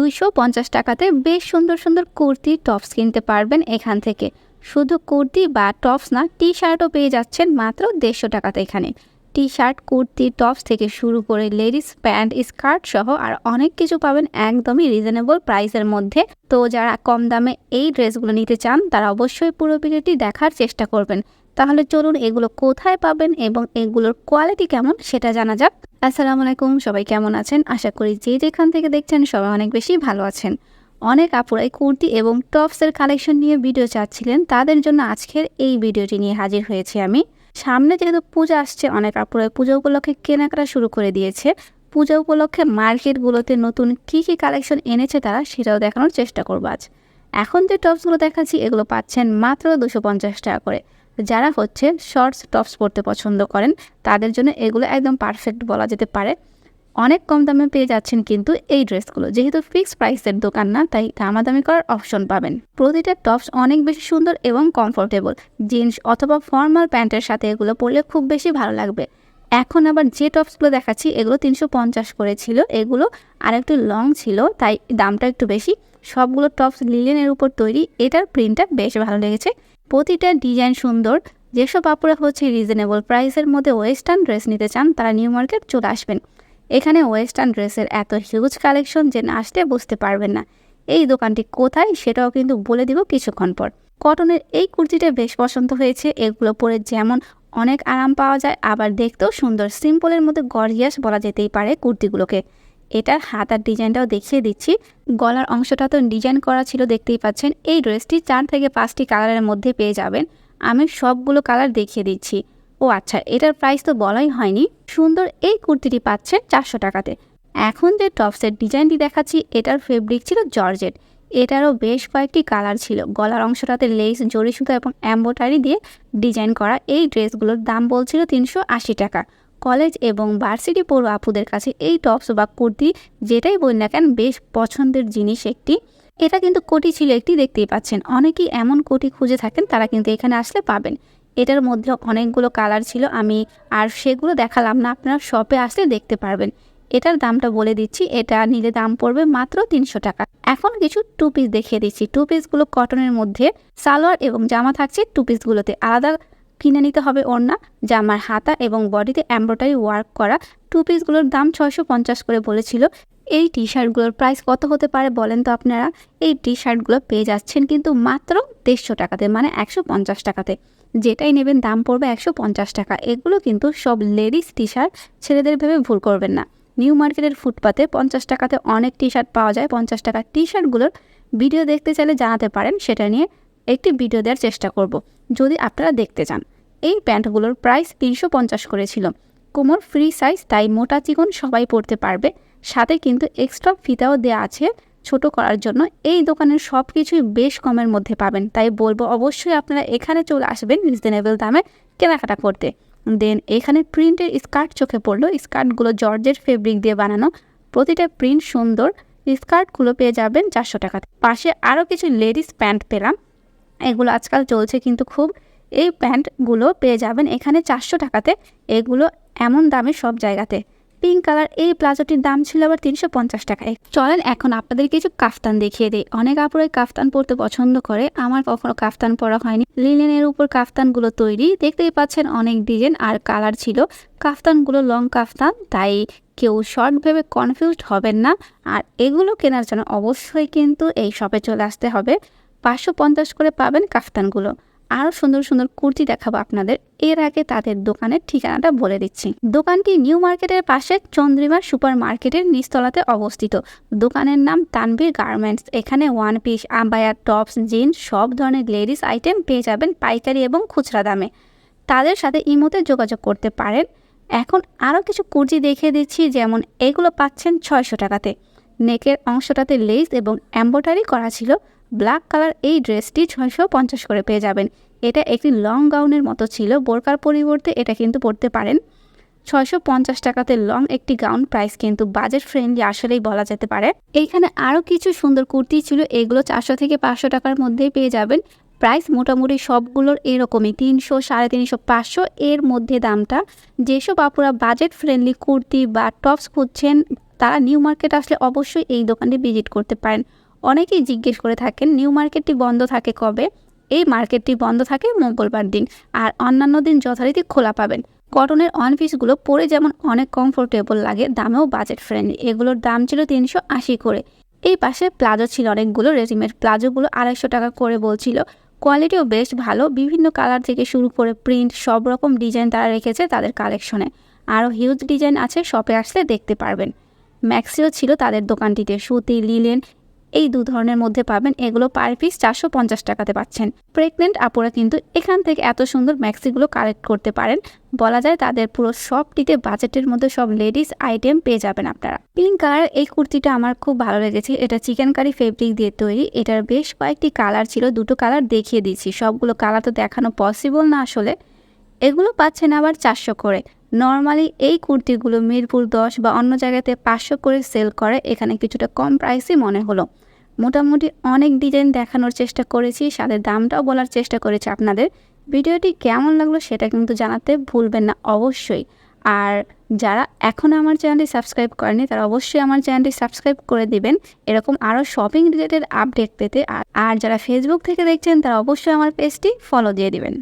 দুইশো পঞ্চাশ টাকাতে বেশ সুন্দর সুন্দর কুর্তি, টপস কিনতে পারবেন এখান থেকে। শুধু কুর্তি বা টপস না টি শার্টও পেয়ে যাচ্ছেন মাত্র দেড়শো টাকাতে এখানে। টি শার্ট কুর্তি, টপস থেকে শুরু করে লেডিস প্যান্ট, স্কার্ট সহ আর অনেক কিছু পাবেন একদমই রিজনেবল প্রাইসের মধ্যে। তো যারা কম দামে এই ড্রেসগুলো নিতে চান, তারা অবশ্যই পুরো ভিডিওটি দেখার চেষ্টা করবেন। তাহলে চলুন এগুলো কোথায় পাবেন এবং এগুলোর কোয়ালিটি কেমন সেটা জানা যাক। আসসালামু আলাইকুম, সবাই কেমন আছেন? আশা করি যে যেখান থেকে দেখছেন সবাই অনেক বেশি ভালো আছেন। অনেক আপুরাই কুর্তি এবং টপসের কালেকশন নিয়ে ভিডিও চাচ্ছিলেন, তাদের জন্য আজকের এই ভিডিওটি নিয়ে হাজির হয়েছি আমি। সামনে যেহেতু পূজা আসছে, অনেক আপুরাই পুজো উপলক্ষে কেনাকাটা শুরু করে দিয়েছে। পূজা উপলক্ষে মার্কেটগুলোতে নতুন কী কী কালেকশন এনেছে তারা সেটাও দেখানোর চেষ্টা করব আজ। এখন যে টপসগুলো দেখাচ্ছি, এগুলো পাচ্ছেন মাত্র দুশো টাকা করে। যারা হচ্ছে শর্টস টপস পরতে পছন্দ করেন, তাদের জন্য এগুলো একদম পারফেক্ট বলা যেতে পারে। অনেক কম দামে পেয়ে যাচ্ছেন কিন্তু এই ড্রেসগুলো। যেহেতু ফিক্সড প্রাইসের দোকান না, তাই দামাদামি করার অপশন পাবেন। প্রতিটা টপস অনেক বেশি সুন্দর এবং কমফোর্টেবল জিন্স অথবা ফর্মাল প্যান্টের সাথে এগুলো পরলে খুব বেশি ভালো লাগবে। এখন আবার যে টপসগুলো দেখাচ্ছি, এগুলো তিনশো পঞ্চাশ করে ছিল। এগুলো আর একটু লং ছিল, তাই দামটা একটু বেশি। সবগুলো টপস লিলেনের উপর তৈরি। এটার প্রিন্টটা বেশ ভালো লেগেছে। প্রতিটা ডিজাইন সুন্দর। যেসব আপুরা হচ্ছে রিজনেবল প্রাইসের মধ্যে ওয়েস্টার্ন ড্রেস নিতে চান, তারা নিউ মার্কেট চলে আসবেন। এখানে ওয়েস্টার্ন ড্রেসের এত হিউজ কালেকশন যে না আসলে বুঝতে পারবেন না। এই দোকানটি কোথায় সেটাও কিন্তু বলে দিব কিছুক্ষণ পর। কটনের এই কুর্তিটা বেশ পছন্দ হয়েছে। এগুলো পরে যেমন অনেক আরাম পাওয়া যায়, আবার দেখতেও সুন্দর। সিম্পলের মধ্যে গর্জিয়াস বলা যেতেই পারে কুর্তিগুলোকে। এটার হাতার ডিজাইনটাও দেখিয়ে দিচ্ছি। গলার অংশটা তো ডিজাইন করা ছিল, দেখতেই পাচ্ছেন। এই ড্রেসটি চার থেকে পাঁচটি কালারের মধ্যে পেয়ে যাবেন। আমি সবগুলো কালার দেখিয়ে দিচ্ছি। ও আচ্ছা এটার প্রাইস তো বলাই হয়নি। সুন্দর এই কুর্তিটি পাচ্ছেন চারশো টাকাতে। এখন যে টপসের ডিজাইনটি দেখাচ্ছি, এটার ফেব্রিক ছিল জর্জেট। এটারও বেশ কয়েকটি কালার ছিল। গলার অংশটাতে লেস জরি সুতো এবং অ্যাম্বোটারি দিয়ে ডিজাইন করা এই ড্রেসগুলোর দাম বলছিল তিনশো আশি টাকা। কলেজ এবং ভার্সিটি পড়ু আপুদের কাছে এই টপস বা কুর্তি যেটাই বল না কেন বেশ পছন্দের জিনিস একটি। এটা কিন্তু কোটি ছিল একটি দেখতেই পাচ্ছেন। অনেকেই এমন কোটি খুঁজে থাকেন, তারা কিন্তু এখানে আসলে পাবেন। এটার মধ্যে অনেকগুলো কালার ছিল, আমি আর সেগুলো দেখালাম না, আপনারা শপে আসলে দেখতে পারবেন। এটার দামটা বলে দিচ্ছি, এটা নিলে দাম পড়বে মাত্র তিনশো টাকা। এখন কিছু টু পিস দেখিয়ে দিচ্ছি। টু পিসগুলো কটনের মধ্যে, সালোয়ার এবং জামা থাকছে টু পিসগুলোতে আলাদা কিনে নিতে হবে ওড়না জামার হাতা এবং বডিতে এমব্রয়ডারি ওয়ার্ক করা টু পিসগুলোর দাম ছয়শো পঞ্চাশ করে বলেছিল। এই টি শার্টগুলোর প্রাইস কত হতে পারে বলেন তো আপনারা? এই টি শার্টগুলো পেয়ে যাচ্ছেন কিন্তু মাত্র দেড়শো টাকাতে মানে একশো পঞ্চাশ টাকাতে। যেটাই নেবেন দাম পড়বে একশো পঞ্চাশ টাকা। এগুলো কিন্তু সব লেডিস টি শার্ট ছেলেদের ভেবে ভুল করবেন না। নিউ মার্কেটের ফুটপাতে পঞ্চাশ টাকাতে অনেক টি শার্ট পাওয়া যায়। পঞ্চাশ টাকার টি শার্টগুলোর ভিডিও দেখতে চাইলে জানাতে পারেন, সেটা নিয়ে একটি ভিডিও দেওয়ার চেষ্টা করব। যদি আপনারা দেখতে চান, এই প্যান্টগুলোর প্রাইস তিনশো পঞ্চাশ করেছিল। কোমর ফ্রি সাইজ, তাই মোটা চিকন সবাই পরতে পারবে। সাথে কিন্তু এক্সট্রা ফিতাও দেওয়া আছে ছোট করার জন্য। এই দোকানের সব কিছুই বেশ কমের মধ্যে পাবেন। তাই বলব অবশ্যই আপনারা এখানে চলে আসবেন রিজনেবল দামে কেনাকাটা করতে। দেন এখানে প্রিন্টের স্কার্ট চোখে পড়ল। স্কার্টগুলো জর্জের ফেব্রিক দিয়ে বানানো। প্রতিটা প্রিন্ট সুন্দর। স্কার্টগুলো পেয়ে যাবেন চারশো টাকাতে পাশে আরও কিছু লেডিস প্যান্ট পেলাম। এগুলো আজকাল চলছে কিন্তু খুব, এই প্যান্টগুলো পেয়ে যাবেন এখানে চারশো টাকাতে। এগুলো এমন দামে সব জায়গাতে। পিঙ্ক কালার এই প্লাজোটির দাম ছিল আবার তিনশো পঞ্চাশ টাকায় চলেন এখন আপনাদের কিছু কাফতান দেখিয়ে দিই। অনেক আপুরাই কাফতান পরতে পছন্দ করে, আমার কখনো কাফতান পরা হয়নি। লিলেনের উপর কাফতানগুলো তৈরি, দেখতেই পাচ্ছেন অনেক ডিজাইন আর কালার ছিল। কাফতানগুলো লং কাফতান, তাই কেউ শর্ট ভেবে কনফিউজড হবেন না। আর এগুলো কেনার জন্য অবশ্যই কিন্তু এই শপে চলে আসতে হবে। পাঁচশো পঞ্চাশ করে পাবেন কাফতানগুলো। আরও সুন্দর সুন্দর কুর্তি দেখাবো আপনাদের। এর আগে তাদের দোকানের ঠিকানাটা বলে দিচ্ছি। দোকানটি নিউ মার্কেটের পাশে চন্দ্রিমা সুপার মার্কেটের নিচতলাতে অবস্থিত। দোকানের নাম তানভীর গার্মেন্টস। এখানে ওয়ান পিস, আম্বায়ার, টপস, জিন্স, সব ধরনের লেডিস আইটেম পেয়ে যাবেন পাইকারি এবং খুচরা দামে। তাদের সাথে ইমোতে যোগাযোগ করতে পারেন। এখন আরও কিছু কুর্তি দেখিয়ে দিচ্ছি, যেমন এগুলো পাচ্ছেন ছয়শো টাকাতে। নেকের অংশটাতে লেস এবং এম্ব্রয়ডারি করা ছিল। ব্ল্যাক কালার এই ড্রেসটি ছয়শো পঞ্চাশ করে পেয়ে যাবেন। এটা একটি লং গাউনের মতো ছিল, বোরকার পরিবর্তে এটা কিন্তু পরতে পারেন। ছয়শো পঞ্চাশ টাকাতে লং একটি গাউন প্রাইস কিন্তু বাজেট ফ্রেন্ডলি আসলেই বলা যেতে পারে। এইখানে আরও কিছু সুন্দর কুর্তি ছিল, এগুলো চারশো থেকে পাঁচশো টাকার মধ্যেই পেয়ে যাবেন। প্রাইস মোটামুটি সবগুলোর এরকমই, তিনশো, সাড়ে তিনশো, পাঁচশো এর মধ্যে দামটা। যেসব আপুরা বাজেট ফ্রেন্ডলি কুর্তি বা টপস খুঁজছেন, তারা নিউ মার্কেট আসলে অবশ্যই এই দোকানটি ভিজিট করতে পারেন। অনেকেই জিজ্ঞেস করে থাকেন, নিউ মার্কেটটি বন্ধ থাকে কবে? এই মার্কেটটি বন্ধ থাকে মঙ্গলবার দিন, আর অন্যান্য দিন যথারীতি খোলা পাবেন। কটনের অন পিসগুলো পরে যেমন অনেক কমফোর্টেবল লাগে, দামেও বাজেট ফ্রেন্ডলি এগুলোর দাম ছিল তিনশো আশি করে। এই পাশে প্লাজো ছিল অনেকগুলো, রেডিমেড প্লাজোগুলো আড়াইশো টাকা করে বলছিল। কোয়ালিটিও বেশ ভালো, বিভিন্ন কালার থেকে শুরু করে প্রিন্ট, সব রকম ডিজাইন তারা রেখেছে তাদের কালেকশনে। আরও হিউজ ডিজাইন আছে, শপে আসলে দেখতে পারবেন। ম্যাক্সিও ছিল তাদের দোকানটিতে, সুতি, লিলেন এই দু ধরনের মধ্যে পাবেন এগুলো পার পিস চারশো পঞ্চাশ টাকাতে পাচ্ছেন। প্রেগনেন্ট আপুরা কিন্তু এখান থেকে এত সুন্দর ম্যাক্সিগুলো কালেক্ট করতে পারেন। বলা যায় তাদের পুরো সবটিতে বাজেটের মধ্যে সব লেডিস আইটেম পেয়ে যাবেন আপনারা। পিঙ্ক কালার এই কুর্তিটা আমার খুব ভালো লেগেছে। এটা চিকেন কারি ফেব্রিক দিয়ে তৈরি। এটার বেশ কয়েকটি কালার ছিল, দুটো কালার দেখিয়ে দিচ্ছি সবগুলো কালার তো দেখানো পসিবল না আসলে। এগুলো পাচ্ছেন আবার চারশো করে। নর্মালি এই কুর্তিগুলো মিরপুর দশ বা অন্য জায়গাতে পাঁচশো করে সেল করে, এখানে কিছুটা কম প্রাইসই মনে হলো। মোটামুটি অনেক ডিজাইন দেখানোর চেষ্টা করেছি সাথে দামটাও বলার চেষ্টা করেছি আপনাদের। ভিডিওটি কেমন লাগল সেটা কিন্তু জানাতে ভুলবেন না অবশ্যই। আর যারা এখনও আমার চ্যানেলটি সাবস্ক্রাইব করেনি তারা অবশ্যই আমার চ্যানেলটি সাবস্ক্রাইব করে দিবেন। এরকম আরও শপিং রিলেটেড আপডেট পেতে, আর যারা ফেসবুক থেকে দেখছেন, তারা অবশ্যই আমার পেজটি ফলো দিয়ে দিবেন।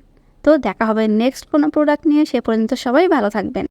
তো দেখা হবে নেক্সট কোনো প্রোডাক্ট নিয়ে সে পর্যন্ত সবাই ভালো থাকবেন।